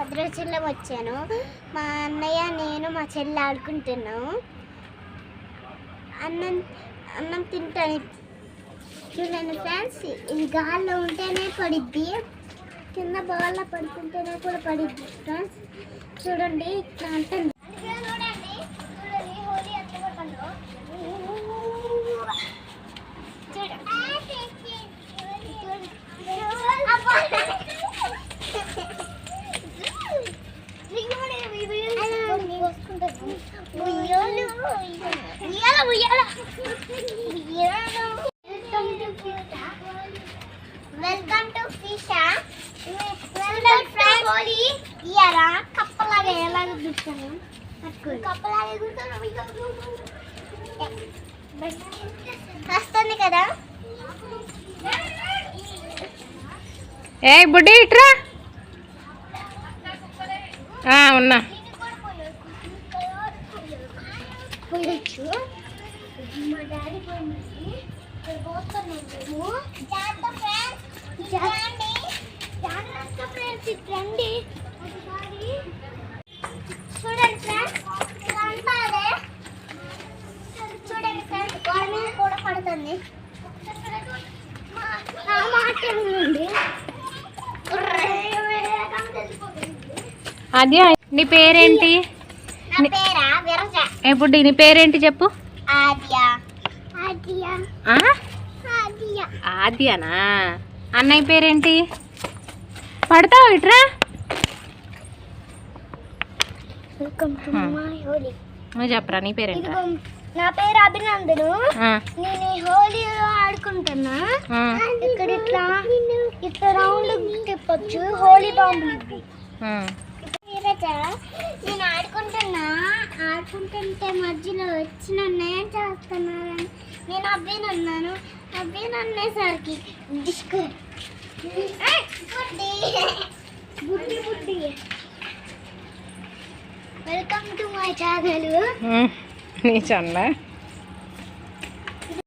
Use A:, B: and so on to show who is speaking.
A: భద్రాచలం వచ్చాను. మా అన్నయ్య నేను మా చెల్లి ఆడుకుంటున్నాము అన్నం అన్నం తింటాను. చూడండి ఫ్రెండ్స్ ఇది గాల్లో ఉంటేనే పడిద్ది. కింద బాగా పడుతుంటేనే కూడా పడిద్ది. ఫ్రెండ్స్ చూడండి ఇట్లా ఉంటుంది చూడండి చూడండి హోలీ ఎట్లా పడుతుందో వెల్కమ్ టు ఫిషా హోలీ ఇయరా కప్పలాగా ఎలా గుర్తాను కప్పలాగా గుర్తాను వస్తుంది కదా
B: ఏ బుడ్డి ఇట్రా. ఆ, ఉన్నా.
A: పోయొచ్చు మా డాడీ పోయింది. జాగ్రత్త ఫ్రెండ్స్ జాగ్రత్త జాగ్రత్త ఫ్రెండ్స్ ఇటు రండి ఒకసారి చూడండి ఫ్రెండ్స్ ఇదంతా అదే చూడండి ఫ్రెండ్స్ గోడ మీద కూడా పడుతుంది
B: అది నీ పేరేంటి?
A: నా పేరా విరజ.
B: ఏ బుడ్డి నీ పేరేంటి చెప్పు?
A: ఆద్య. ఆద్య.
B: ఆ?
A: ఆద్య.
B: ఆద్యనా? అన్నయ్య పేరేంటి? పడతావు ఇట్రా?
A: Welcome to. మై హోలీ
B: నువ్వు చెప్పరా నీ
A: ఇదిగో నా పేరు అభినందను. ఇక్కడ ఇట్లా ఇట్లా రౌండ్ తిప్పొచ్చు హోలీ బాంబులు ఇవి. నేను ఆడుకుంటున్నా. ఆడుకుంటుంటే మధ్యలో వచ్చి నన్ను ఏం చేస్తున్నారని. నేను అబ్బేనన్నాను అబ్బేనన్నేసరికి డిస్కు. బుడ్డి. బుడ్డి వెల్కమ్ టు మై ఛానల్
B: నీ చల్ల